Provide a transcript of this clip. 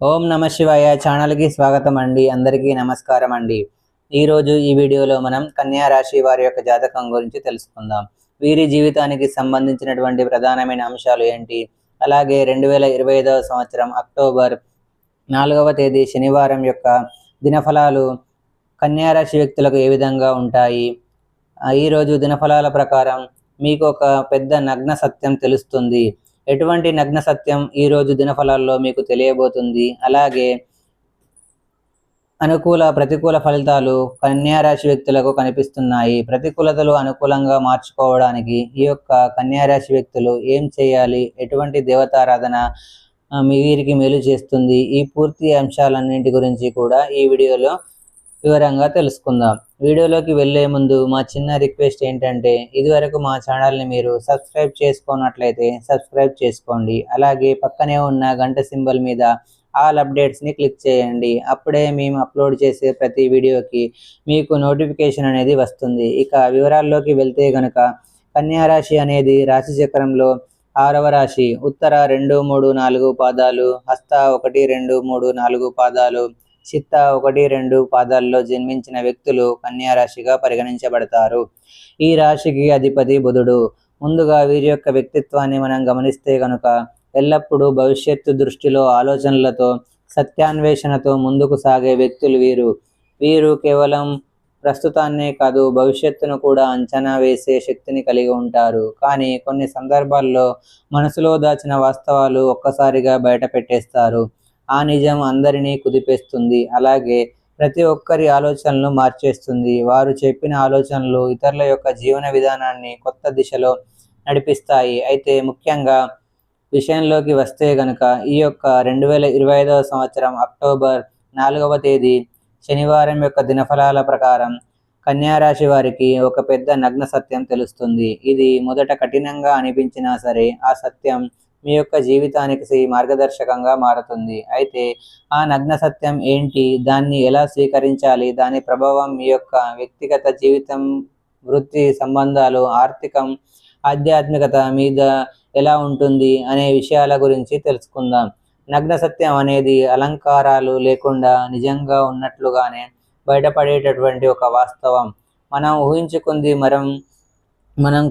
ఓం నమ శివాయ ఛానల్కి స్వాగతం అండి అందరికీ నమస్కారం అండి ఈరోజు ఈ వీడియోలో మనం కన్యా రాశి వారి యొక్క జాతకం గురించి తెలుసుకుందాం. వీరి జీవితానికి సంబంధించినటువంటి ప్రధానమైన అంశాలు ఏంటి? అలాగే రెండు వేల ఇరవై ఐదవ సంవత్సరం అక్టోబర్ నాలుగవ తేదీ శనివారం యొక్క దినఫలాలు కన్యా రాశి వ్యక్తులకు ఏ విధంగా ఉంటాయి? ఈరోజు దినఫలాల ప్రకారం మీకు ఒక పెద్ద నగ్న సత్యం తెలుస్తుంది. ఎటువంటి నగ్న సత్యం ఈ రోజు దినఫలాల్లో మీకు తెలియబోతుంది? అలాగే అనుకూల ప్రతికూల ఫలితాలు కన్యారాశి వ్యక్తులకు కనిపిస్తున్నాయి. ప్రతికూలతలు అనుకూలంగా మార్చుకోవడానికి ఈ యొక్క కన్యారాశి వ్యక్తులు ఏం చేయాలి? ఎటువంటి దేవతారాధన మీ వీరికి మేలు చేస్తుంది? ఈ పూర్తి అంశాలన్నింటి గురించి కూడా ఈ వీడియోలో వివరంగా తెలుసుకుందాం. వీడియోలోకి వెళ్ళే ముందు మా చిన్న రిక్వెస్ట్ ఏంటంటే ఇదివరకు మా ఛానల్ని మీరు సబ్స్క్రైబ్ చేసుకున్నట్లయితే సబ్స్క్రైబ్ చేసుకోండి. అలాగే పక్కనే ఉన్న గంట సింబల్ మీద ఆల్ అప్డేట్స్ని క్లిక్ చేయండి. అప్పుడే మేము అప్లోడ్ చేసే ప్రతి వీడియోకి మీకు నోటిఫికేషన్ అనేది వస్తుంది. ఇక వివరాల్లోకి వెళ్తే గనుక కన్యారాశి అనేది రాశి చక్రంలో ఆరవ రాశి. ఉత్తర రెండు మూడు నాలుగు పాదాలు హస్త ఒకటి రెండు మూడు నాలుగు పాదాలు చిత్త ఒకటి రెండు పాదాల్లో జన్మించిన వ్యక్తులు కన్యా రాశిగా పరిగణించబడతారు. ఈ రాశికి అధిపతి బుధుడు. ముందుగా వీరి యొక్క వ్యక్తిత్వాన్ని మనం గమనిస్తే కనుక ఎల్లప్పుడూ భవిష్యత్తు దృష్టిలో ఆలోచనలతో సత్యాన్వేషణతో ముందుకు సాగే వ్యక్తులు వీరు. వీరు కేవలం ప్రస్తుతాన్నే కాదు భవిష్యత్తును కూడా అంచనా వేసే శక్తిని కలిగి ఉంటారు. కానీ కొన్ని సందర్భాల్లో మనసులో దాచిన వాస్తవాలు ఒక్కసారిగా బయట పెట్టేస్తారు. ఆ నిజం అందరినీ కుదిపేస్తుంది. అలాగే ప్రతి ఒక్కరి ఆలోచనలు మార్చేస్తుంది. వారు చెప్పిన ఆలోచనలు ఇతరుల యొక్క జీవన విధానాన్ని కొత్త దిశలో నడిపిస్తాయి. అయితే ముఖ్యంగా విషయంలోకి వస్తే గనక ఈ యొక్క రెండు వేల ఇరవై ఐదవ సంవత్సరం అక్టోబర్ నాలుగవ తేదీ శనివారం యొక్క దినఫలాల ప్రకారం కన్యారాశి వారికి ఒక పెద్ద నగ్న సత్యం తెలుస్తుంది. ఇది మొదట కఠినంగా అనిపించినా సరే ఆ సత్యం మీ యొక్క జీవితానికి మార్గదర్శకంగా మారుతుంది. అయితే ఆ నగ్న సత్యం ఏంటి? దాన్ని ఎలా స్వీకరించాలి? దాని ప్రభావం మీ యొక్క వ్యక్తిగత జీవితం వృత్తి సంబంధాలు ఆర్థికం ఆధ్యాత్మికత మీద ఎలా ఉంటుంది అనే విషయాల గురించి తెలుసుకుందాం. నగ్న సత్యం అనేది అలంకారాలు లేకుండా నిజంగా ఉన్నట్లుగానే బయటపడేటటువంటి ఒక వాస్తవం. మనం ఊహించుకుంది మనం మనం